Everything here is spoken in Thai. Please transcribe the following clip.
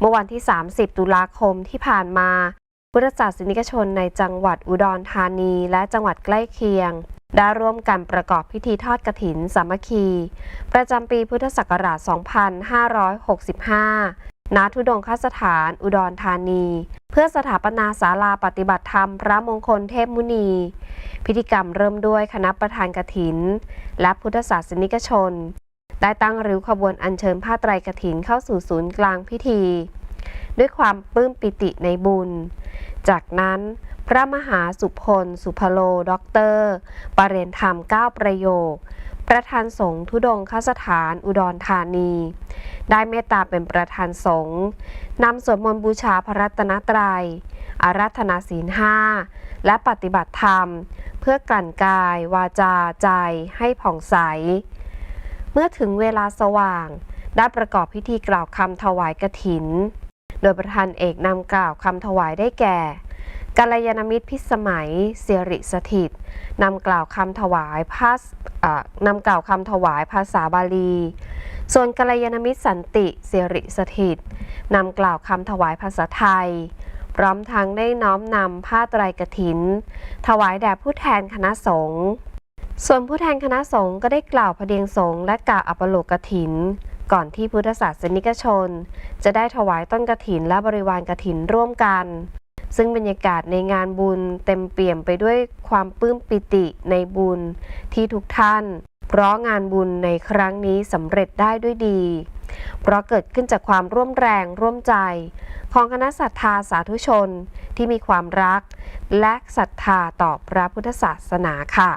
เมื่อวันที่ 30 ตุลาคมที่ผ่านมาพุทธศาสนิกชนในจังหวัดอุดรธานีและจังหวัดใกล้เคียง ได้ร่วมกันประกอบพิธีทอดกฐินสามัคคี ประจำปีพุทธศักราช 2565 ณ ทุดงคสถานอุดรธานี เพื่อสถาปนาศาลาปฏิบัติธรรมพระมงคลเทพมุนี พิธีกรรมเริ่มด้วยคณะประธานกฐิน และพุทธศาสนิกชน ได้ตั้งริ้วขบวนอัญเชิญผ้าไตรกฐินเข้าสู่ศูนย์กลางพิธี ด้วยความปลื้มปิติในบุญ จากนั้นพระมหาสุพล สุพโลด็อกเตอร์ปรเรนธรรม 9 ประโยค ประธานสงฆ์ทุดงคสถานอุดรธานี ได้เมตตาเป็นประธานสงฆ์นำสวดมนต์บูชาพระรัตนตรัย อารัธนาศีลห้า และปฏิบัติธรรม เพื่อกลั่นกายวาจาใจให้ผ่องใส มื่อถึงเวลาสว่าง ได้ประกอบพิธีกล่าวคำถวายกฐิน โดยประธานเอกนำกล่าวคำถวายได้แก่กัลยาณมิตรพิสมัยเสิริสถิตนำกล่าวคำถวายภาษานำกล่าวคำถวายภาษาบาลี ส่วนกัลยาณมิตรสันติเสิริสถิตนำกล่าวคำถวายภาษาไทย พร้อมทั้งได้น้อมนำผ้าไตรกฐิน ถวายแด่ผู้แทนคณะสงฆ์ ส่วนผู้แทนคณะสงฆ์ก็ได้กล่าวพระเดียงสงฆ์และกล่าวอัปโลกฐิน ก่อนที่พุทธศาสนิกชน จะได้ถวายต้นกฐินและบริวารกฐินร่วมกัน ซึ่งบรรยากาศในงานบุญเต็มเปี่ยมไปด้วยความปลื้มปิติในบุญที่ทุกท่าน เพราะงานบุญในครั้งนี้สำเร็จได้ด้วยดี เพราะเกิดขึ้นจากความร่วมแรงร่วมใจ ของคณะศรัทธาสาธุชนที่มีความรัก และศรัทธาต่อพระพุทธศาสนาค่ะ